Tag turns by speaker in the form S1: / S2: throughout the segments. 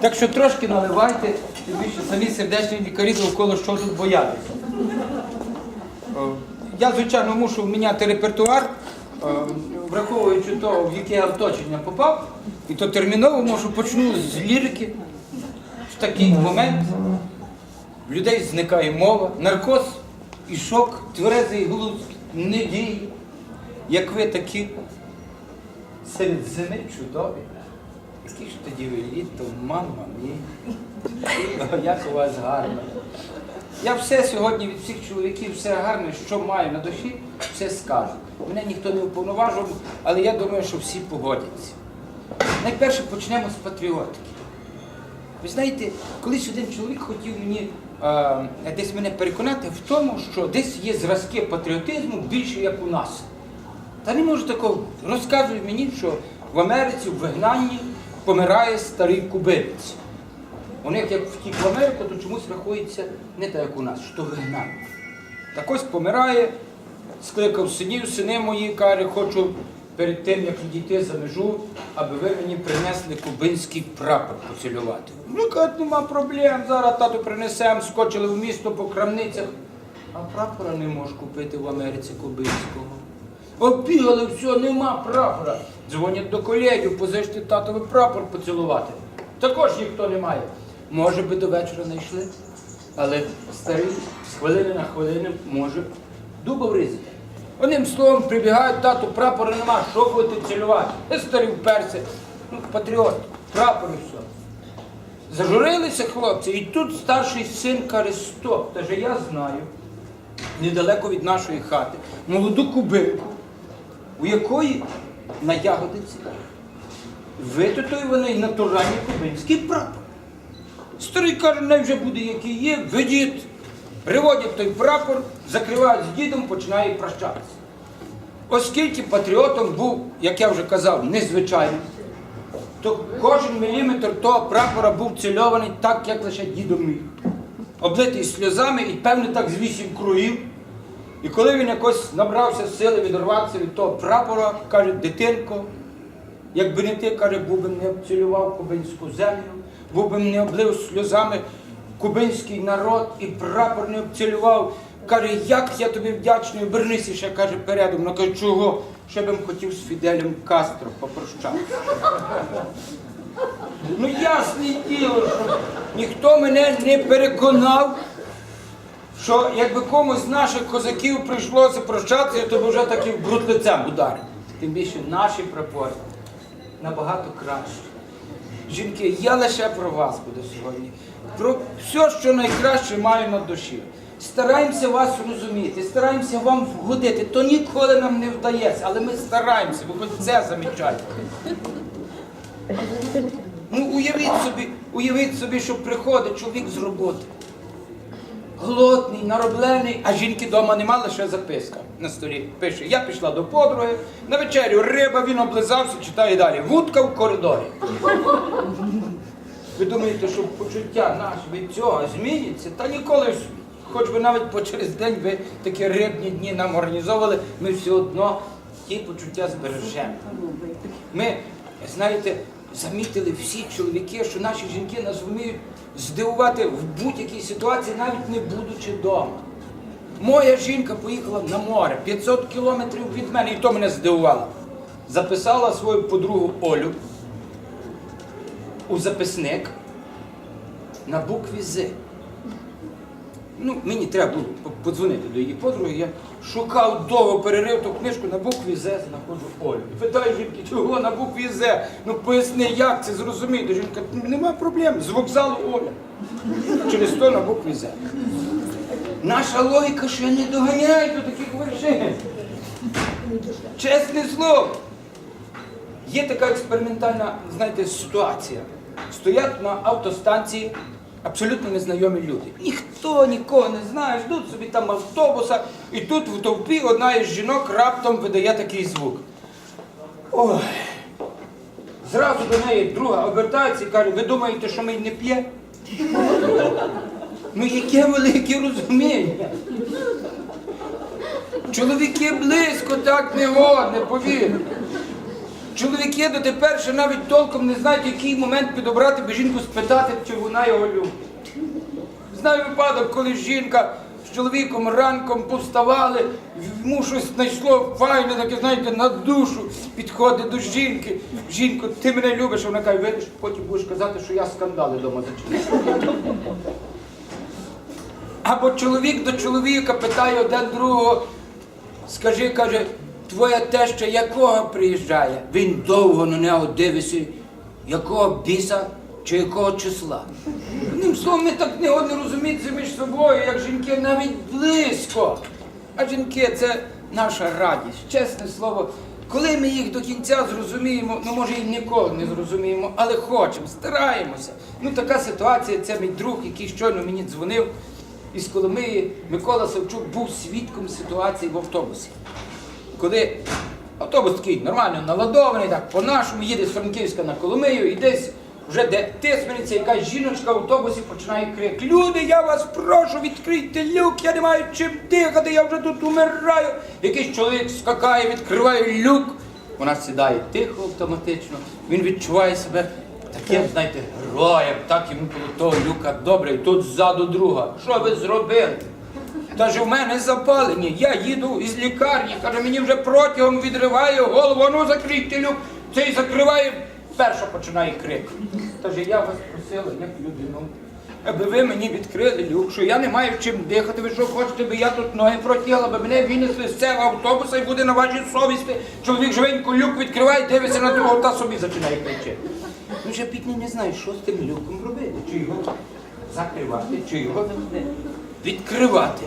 S1: Так що трошки наливайте, тим більше самі сердечні лікарі довкола що тут боятися. Я, звичайно, мушу міняти репертуар, е, враховуючи то, в яке я оточення попав, і то терміново можу почну з лірики. В такий момент в людей зникає мова, наркоз і шок, тверезий глузд не діє. Як ви такі зими чудові. Які ж тоді ви літо, мама мій. Як у вас гарно. Я все сьогодні від всіх чоловіків, все гарне, що маю на душі, все скажу. Мене ніхто не уповноважував, але я думаю, що всі погодяться. Найперше почнемо з патріотики. Ви знаєте, колись один чоловік хотів мені е, десь мене переконати в тому, що десь є зразки патріотизму більше, як у нас. Та не можу такого. Розказує мені, що в Америці в вигнанні помирає старий кубинець. У них як втік в Америку, то чомусь рахується не так, як у нас, що вигнання. Так ось помирає, скликав синів, сини мої, каже, хочу перед тим, як відійти за межу, аби ви мені принесли кубинський прапор поцілювати. Ну, кажуть, нема проблем, зараз тату принесемо, скочили в місто по крамницях. А прапора не можеш купити в Америці кубинського. Оббігали, все, нема прапора. Дзвонять до колегів, позичте татовий прапор поцілувати. Також ніхто не має. Може би до вечора не йшли, але старий з хвилини на хвилину може дуба врізати. Одним словом, прибігають, тату, прапора нема, що будете цілювати? Е, Старий вперся. Ну, патріот, прапор і все. Зажурилися хлопці, і тут старший син каже, стоп, та же я знаю, недалеко від нашої хати, молоду кубинку, у якої на ягодиці витатуєваний натуральний кубинський прапор. Старий каже, най вже буде, який є, ведіть. Приводять той прапор, закривають з дідом, починає прощатися. Оскільки патріотом був, як я вже казав, незвичайним, то кожен міліметр того прапора був цільований так, як лише дідом міг. Облитий сльозами і, певне, так з вісім кругів. І коли він якось набрався сили відірватися від того прапора, каже, дитинко, якби не ти, каже, був би не обцілював кубинську землю, був би не облив сльозами кубинський народ і прапор не обцілював. Каже, як я тобі вдячний, обернися ще, каже, передом. Ну каже, чого? Ще б хотів з Фіделем Кастро попрощатися. Ну ясне діло, що ніхто мене не переконав, що якби комусь з наших козаків прийшлося прощатися, то б вже таким бруд лицем ударив. Тим більше наші прапори набагато краще. Жінки, я лише про вас буду сьогодні. Про все, що найкраще маю на душі. Стараємося вас розуміти, стараємося вам вгодити. То ніколи нам не вдається, але ми стараємося, бо хоч це замічайте. Ну, уявіть собі, уявіть собі, що приходить чоловік з роботи. Голодний, нароблений, а жінки вдома нема, лише записка на столі. Пише, я пішла до подруги, на вечерю риба, він облизався, читає далі. Вудка в коридорі. Ви думаєте, що почуття наше від цього зміниться? Та ніколи ж, хоч би навіть по через день ви такі рибні дні нам організовували, ми все одно ті почуття збережемо. Ми, знаєте, замітили всі чоловіки, що наші жінки нас вміють здивувати в будь-якій ситуації, навіть не будучи вдома. Моя жінка поїхала на море 500 кілометрів від мене, і то мене здивувало. Записала свою подругу Олю у записник на букві З. Ну, мені треба було подзвонити до її подруги. Я шукав довго перерив ту книжку на букві З, знаходжу Олю. Питаю жінки, чого на букві З? Ну поясни, як це зрозуміти. Жінка, нема проблем, з вокзалу Оля. Через то на букві З. Наша логіка ще не доганяє до таких вершин. Чесне слово. Є така експериментальна, знаєте, ситуація. Стоять на автостанції абсолютно незнайомі люди. Ніхто нікого не знає, ждуть собі там автобуса, і тут в товпі одна із жінок раптом видає такий звук. Ой. Зразу до неї друга обертається і каже, ви думаєте, що ми не п'є? Ну яке велике розуміння. Чоловіки близько так не годне, повір. Чоловіки дотепер ще навіть толком не знають, який момент підобрати, би жінку спитати, чи вона його любить. Знаю випадок, коли жінка з чоловіком ранком повставали, йому щось знайшло файне, таке, знаєте, на душу, підходить до жінки. Жінко, ти мене любиш, вона каже, видиш, потім будеш казати, що я скандали вдома зачинив. Або чоловік до чоловіка питає один другого, скажи, каже, твоя теща якого приїжджає? Він довго на нього дивиться, якого біса чи якого числа. Одним словом, ми так не одне розуміємося між собою, як жінки навіть близько. А жінки це наша радість, чесне слово. Коли ми їх до кінця зрозуміємо, ну може і ніколи не зрозуміємо, але хочемо, стараємося. Ну така ситуація, це мій друг, який щойно мені дзвонив із Коломиї, Микола Савчук був свідком ситуації в автобусі. Коли автобус такий нормально наладований, так по-нашому їде з Франківська на Коломию і десь вже де тисмениться, якась жіночка в автобусі починає крик. Люди, я вас прошу, відкрийте люк, я не маю чим дихати, я вже тут умираю. Якийсь чоловік скакає, відкриває люк. Вона сідає тихо автоматично, він відчуває себе таким, знаєте, героєм, так йому коло того люка добре, і тут ззаду друга. Що ви зробили? Ж у мене запалення, я їду із лікарні, каже, мені вже протягом відриває голову, ну закрийте люк, цей закриває, перша починає крик. Каже, я вас просила, як людину, аби ви мені відкрили люк, що я не маю чим дихати, ви що хочете, би я тут ноги протягла, аби мене винесли з цього автобуса і буде на вашій совісті. Чоловік живенько люк відкриває, дивиться на другого та собі починає кричати. Ну, вже пітні не знаю, що з тим люком робити, чи його закривати, чи його відкривати.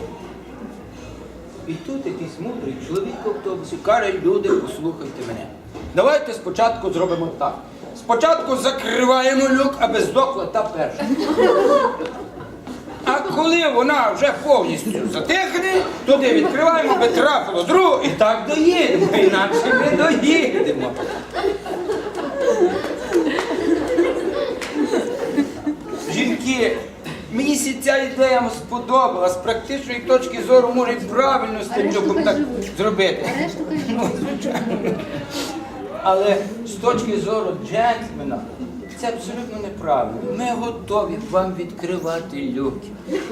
S1: І тут якийсь мудрий чоловік в автобусі каже, люди, послухайте мене. Давайте спочатку зробимо так. Спочатку закриваємо люк, аби здохла та перша. А коли вона вже повністю затихне, туди відкриваємо, аби трапило другу, і так доїдемо, інакше не доїдемо. Жінки, мені сі ця ідея сподобалась. З практичної точки зору може правильно з тим люком так зробити. Ну. Але з точки зору джентльмена це абсолютно неправильно. Ми готові вам відкривати люки.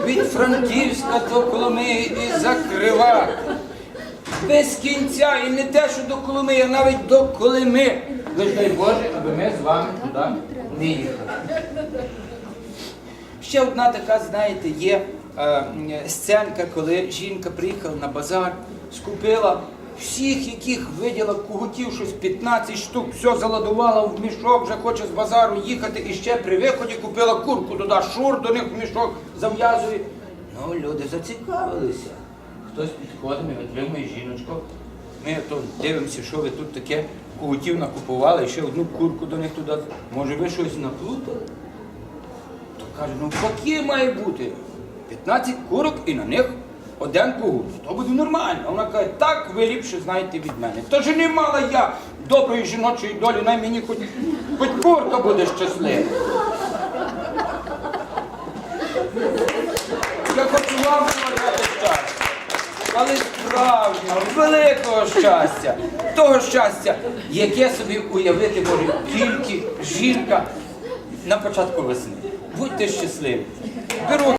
S1: Від Франківська до Коломиї і закривати. Без кінця і не те, що до Коломиї, а навіть до Колими. Лиш дай Боже, аби ми з вами туди не їхали. Ще одна така, знаєте, є е, сценка, коли жінка приїхала на базар, скупила всіх, яких виділа кугутів, щось 15 штук, все заладувала в мішок, вже хоче з базару їхати і ще при виході купила курку туди, шур до них в мішок зав'язує. Ну, люди зацікавилися. Хтось підходить, ми витримує жіночку. Ми то дивимося, що ви тут таке кугутів накупували, ще одну курку до них туди. Може, ви щось наплутали? Каже, ну поки має бути 15 курок і на них один кугут. То буде нормально. Вона каже, так ви ліпше знаєте від мене. Тож не мала я доброї жіночої долі, най мені хоч, хоч курка буде щаслива. Я хочу вам побажати щастя. Але справжнього, великого щастя, того щастя, яке собі уявити може тільки жінка на початку весни. Будьте щасливі. Беру